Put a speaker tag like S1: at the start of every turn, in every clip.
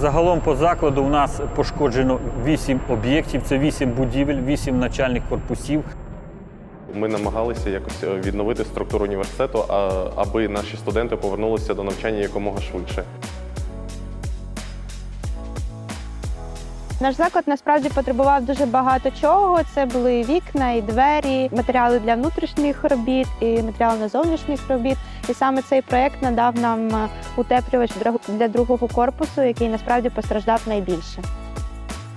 S1: Загалом по закладу у нас пошкоджено 8 об'єктів, це 8 будівель, 8 начальних корпусів.
S2: Ми намагалися якось е, відновити структуру університету, аби наші студенти повернулися до навчання якомога швидше.
S3: Наш заклад насправді потребував дуже багато чого. Це були вікна, і двері, матеріали для внутрішніх робіт, і матеріали для зовнішніх робіт. І саме цей проект надав нам е, утеплювач для другого корпусу, який насправді постраждав найбільше.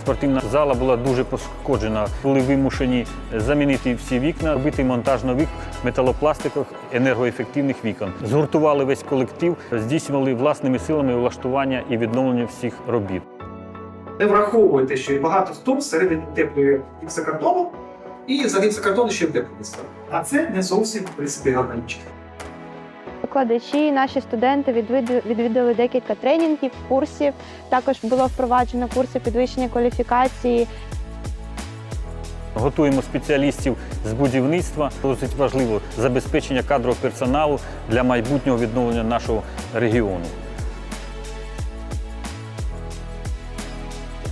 S1: Спортивна зала була дуже пошкоджена. Були вимушені замінити всі вікна, робити монтаж нових металопластикових енергоефективних вікон. Згуртували весь колектив, здійснювали власними силами влаштування і відновлення всіх робіт.
S4: Не враховуєте, що і багато хто всередині теплої гіпсокартону, і за гіпсокартону ще теплиться. А це не зовсім в принципі гармонічно.
S3: Викладачі, наші студенти відвідали декілька тренінгів, курсів. Також було впроваджено курси підвищення кваліфікації
S1: Готуємо спеціалістів з будівництва. Досить важливо забезпечення кадрового персоналу для майбутнього відновлення нашого регіону.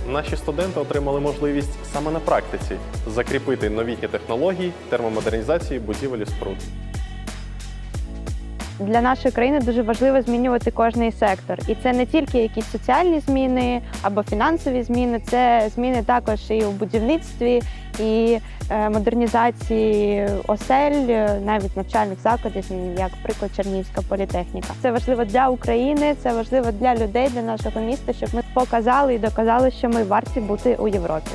S2: Наші студенти отримали можливість саме на практиці закріпити новітні технології термомодернізації будівель і споруд.
S3: Для нашої країни дуже важливо змінювати кожний сектор. І це не тільки якісь соціальні зміни або фінансові зміни, це зміни також і у будівництві, і е, модернізації осель, навіть навчальних закладів, як приклад Чернігівська політехніка. Це важливо для України, це важливо для людей, для нашого міста, щоб ми показали і доказали, що ми варті бути у Європі.